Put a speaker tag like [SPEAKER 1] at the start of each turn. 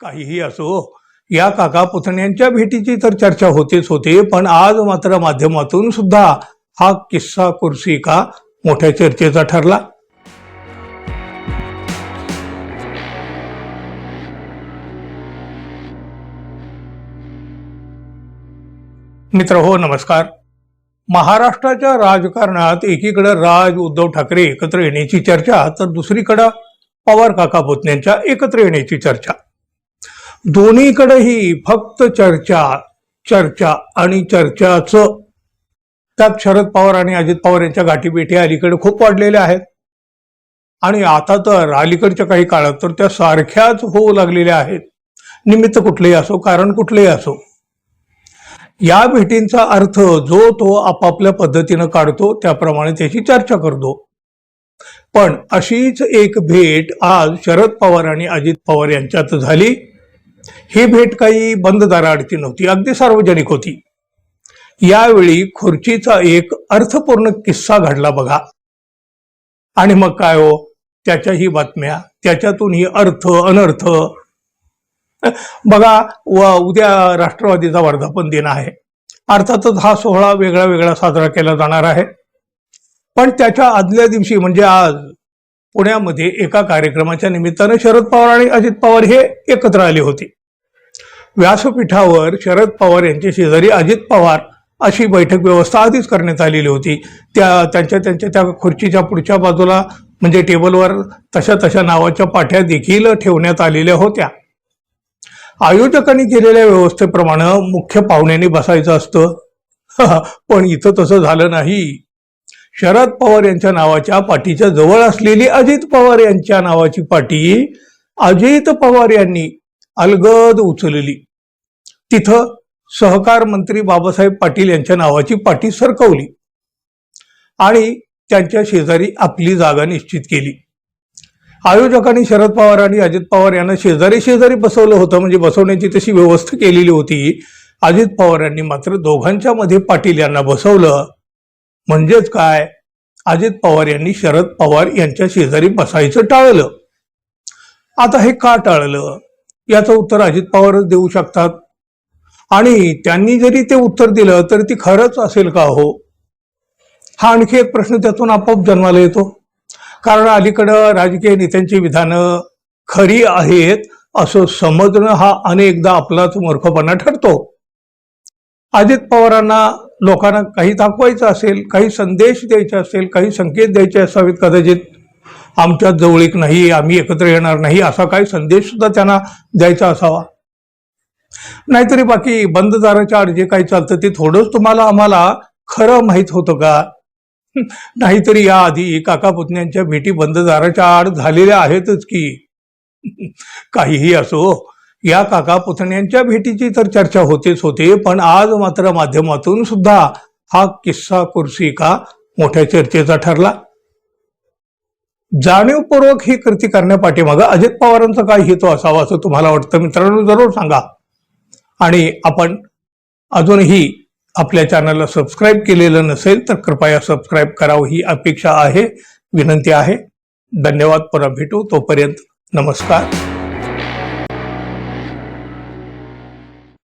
[SPEAKER 1] काहीही असो या काका पुतण्यांच्या भेटीची तर चर्चा होतेच होते पण आज मात्र माध्यमातून सुद्धा हा किस्सा कुर्सी का मोठ्या चर्चेचा ठरला? मित्र हो नमस्कार. महाराष्ट्राच्या राजकारणात एकीकडे राज उद्धव ठाकरे एकत्र येण्याची चर्चा तर दुसरीकडं पवार काका पुतण्यांच्या एकत्र येण्याची चर्चा. दोन्हीकडेही फक्त चर्चा चर्चा आणि चर्चाच. त्यात शरद पवार आणि अजित पवार यांच्या गाठीभेटी अलीकडे खूप वाढलेल्या आहेत. आणि आता तर अलीकडच्या काही काळात तर त्या सारख्याच होऊ लागलेल्या आहेत. निमित्त कुठलेही असो कारण कुठलेही असो. या भेटींचा अर्थ जो तो आपापल्या पद्धतीनं काढतो त्याप्रमाणे त्याची चर्चा करतो. पण अशीच एक भेट आज शरद पवार आणि अजित पवार यांच्यात झाली. ही भेट काही बंद दाराआडची नव्हती अगदी सार्वजनिक होती. यावेळी खुर्चीचा एक अर्थपूर्ण किस्सा घडला बघा. आणि मग काय हो? त्याच्याही बातम्या त्याच्यातूनही अर्थ अनर्थ. बघा व उद्या राष्ट्रवादीचा वर्धापन दिन आहे. अर्थातच हा सोहळा वेगळा वेगळा साजरा केला जाणार आहे. पण त्याच्या आदल्या दिवशी म्हणजे आज पुण्यामध्ये एका कार्यक्रमाच्या निमित्तानं शरद पवार आणि अजित पवार हे एकत्र आले होते. व्यासपीठावर शरद पवार यांच्या शेजारी अजित पवार अशी बैठक व्यवस्था आधीच करण्यात आलेली होती. त्या त्यांच्या त्यांच्या त्या खुर्चीच्या पुढच्या बाजूला म्हणजे टेबलवर तशा तशा नावाच्या पाठ्या देखील ठेवण्यात आलेल्या होत्या. आयोजकांनी केलेल्या व्यवस्थेप्रमाणे मुख्य पाहुण्यांनी बसायचं असतं. पण इथं तसं झालं नाही. शरद पवार यांच्या नावाच्या पाठीच्या जवळ असलेली अजित पवार यांच्या नावाची पाठी अजित पवार यांनी अलगद उचलली. तिथं सहकार मंत्री बाबासाहेब पाटील यांच्या नावाची पाठी सरकवली. आणि त्यांच्या शेजारी आपली जागा निश्चित केली. आयोजकांनी शरद पवार आणि अजित पवार यांना शेजारी शेजारी बसवलं होतं. म्हणजे बसवण्याची तशी व्यवस्था केलेली होती. अजित पवार यांनी मात्र दोघांच्या मध्ये पाटील यांना बसवलं. म्हणजेच काय? अजित पवार यांनी शरद पवार यांच्या शेजारी बसायचं टाळलं. आता हे का टाळलं? याचं उत्तर अजित पवारच देऊ शकतात. आणि त्यांनी जरी ते उत्तर दिलं तर ती खरंच असेल का हो? हा आणखी एक प्रश्न त्यातून आपोआप जन्माला येतो. कारण अलीकडं राजकीय नेत्यांची विधानं खरी आहेत असं समजणं हा अनेकदा आपलाच मूर्खपणा ठरतो. अजित पवारांना लोकांना काही दाखवायचं असेल काही संदेश द्यायचे असेल काही संकेत द्यायचे असावेत कदाचित. आमच्यात जवळीक नाही आम्ही एकत्र येणार नाही असा काही संदेश सुद्धा त्यांना द्यायचा असावा. नाहीतरी बाकी बंद दाराच्या आड जे काही चालतं ते थोडंच तुम्हाला आम्हाला खरं माहीत होतं का? नाहीतरी याआधी काका पुतण्यांच्या भेटी बंद दाराच्या आड झालेल्या आहेतच की. काहीही असो या काका पुतण्यांच्या भेटीची तर चर्चा होतेच होते पण आज मात्र माध्यमातून सुद्धा हा किस्सा कुर्सी का मोठ्या चर्चेचा ठरला. जाणीवपूर्वक ही कृती करण्यापाठीमागं अजित पवारांचा काय हेतू असावा असं तुम्हाला वाटतं मित्रांनो? जरूर सांगा. आणि आपण अजूनही आपल्या चॅनलला सबस्क्राईब केलेलं नसेल तर कृपया सबस्क्राईब करावं. ही अपेक्षा आहे विनंती आहे. धन्यवाद. पुन्हा भेटू. तोपर्यंत नमस्कार.